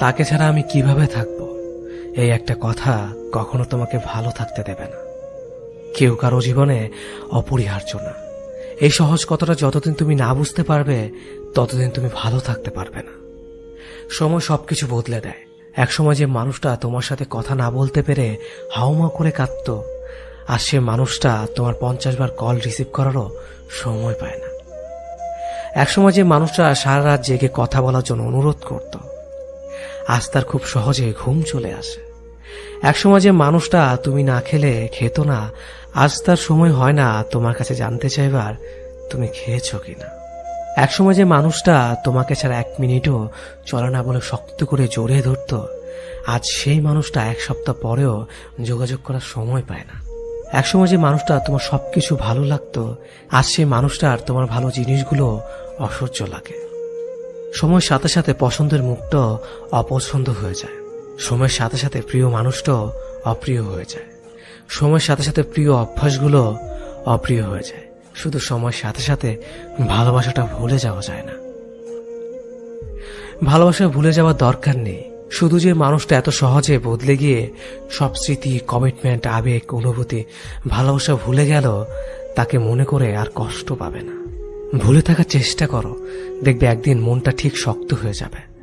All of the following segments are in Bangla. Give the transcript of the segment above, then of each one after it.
তাকে ছাড়া আমি কীভাবে থাকব? এই একটা কথা কখনো তোমাকে ভালো থাকতে দেবে না। কেউ কারও জীবনে অপরিহার্য না। এই সহজ কথাটা যতদিন তুমি না বুঝতে পারবে, ততদিন তুমি ভালো থাকতে পারবে না। সময় সবকিছু বদলে দেয়। একসময় যে মানুষটা তোমার সাথে কথা না বলতে পেরে হাউমা করে কাঁদত, আর সে মানুষটা তোমার পঞ্চাশ বার কল রিসিভ করারও সময় পায় না। একসময় যে মানুষটা সারা রাত জেগে কথা বলার জন্য অনুরোধ করত, আজ তার খুব সহজে ঘুম চলে আসে। একসময় যে মানুষটা তুমি না খেলে খেত না, আজ তার সময় হয় না তোমার কাছে জানতে চাইবার তুমি খেয়েছো কিনা। একসময় যে মানুষটা তোমাকে ছাড়া এক মিনিটও চলে না বলে শক্ত করে জোরে ধরত, আজ সেই মানুষটা এক সপ্তাহ পরেও যোগাযোগ করার সময় পায় না। একসময় যে মানুষটা তোমার সবকিছু ভালো লাগতো, আজ সেই মানুষটার তোমার ভালো জিনিসগুলো অসহ্য লাগে। সময়ের সাথে সাথে পছন্দের মুখটা অপছন্দ হয়ে যায়। সময়ের সাথে সাথে প্রিয় মানুষটাও অপ্রিয় হয়ে যায়। সময়ের সাথে সাথে প্রিয় অভ্যাসগুলো অপ্রিয় হয়ে যায়। শুধু সময়ের সাথে সাথে ভালোবাসাটা ভুলে যাওয়া যায় না। ভালোবাসা ভুলে যাওয়ার দরকার নেই। শুধু যে মানুষটা এত সহজে বদলে গিয়ে সব স্মৃতি কমিটমেন্ট আবেগ, অনুভূতি, ভালোবাসা ভুলে গেল, তাকে মনে করে আর কষ্ট পাবে না। ভুলে থাকার চেষ্টা করো, দেখবে একদিন মনটা ঠিক শক্ত হয়ে যাবে।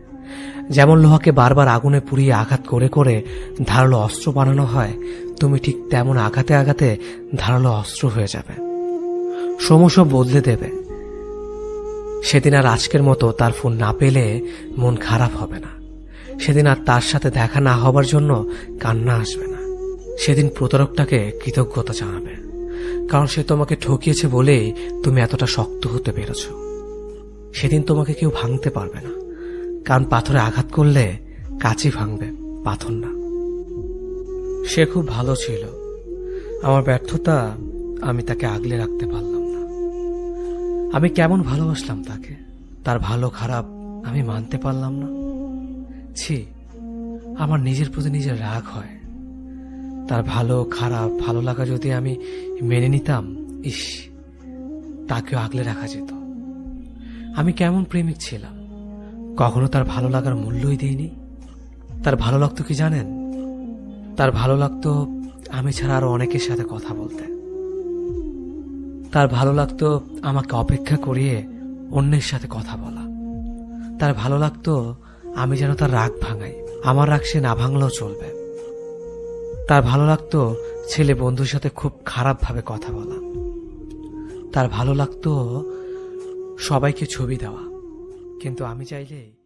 যেমন লোহাকে বারবার আগুনে পুড়িয়ে আঘাত করে করে ধারালো অস্ত্র বানানো হয়, তুমি ঠিক তেমন আঘাতে আঘাতে ধারালো অস্ত্র হয়ে যাবে। সমস্যা বদলে দেবে। সেদিন আর আজকের মতো তার ফোন না পেলে মন খারাপ হবে না। সেদিন আর তার সাথে দেখা না হবার জন্য কান্না আসবে না। সেদিন প্রতারকটাকে কৃতজ্ঞতা জানাবে। কারণ সে তোমাকে ঠকিয়েছে বলেই তুমি এতটা শক্ত হতে পেরেছ। সেদিন তোমাকে কেউ ভাঙতে পারবে না। কারণ পাথরে আঘাত করলে কাচি ভাঙবে, পাথর না। সে খুব ভালো ছিল। আমার ব্যর্থতা আমি তাকে আগলে রাখতে পারলাম না। আমি কেমন ভালোবাসলাম তাকে? তার ভালো খারাপ আমি মানতে পারলাম না। ছি, আমার নিজের প্রতি নিজের রাগ হয়। তার ভালো খারাপ, ভালো লাগা যদি আমি মেনে নিতাম, ইস, তাকেও আগলে রাখা যেত। আমি কেমন প্রেমিক ছিলাম। কখনো তার ভালো লাগার মূল্যই দিইনি। তার ভালো লাগতো কি জানেন? তার ভালো লাগতো আমি ছাড়া আরও অনেকের সাথে কথা বলতে। তার ভালো লাগতো আমাকে অপেক্ষা করিয়ে অন্যের সাথে কথা বলা। তার ভালো লাগতো আমি যেন তার রাগ ভাঙাই। আমার রাগ সে না ভাঙলেও চলবে। তার ভালো লাগতো ছেলে বন্ধুর সাথে খুব খারাপভাবে কথা বলা। তার ভালো লাগতো সবাইকে ছবি দেওয়া। কিন্তু আমি চাইলে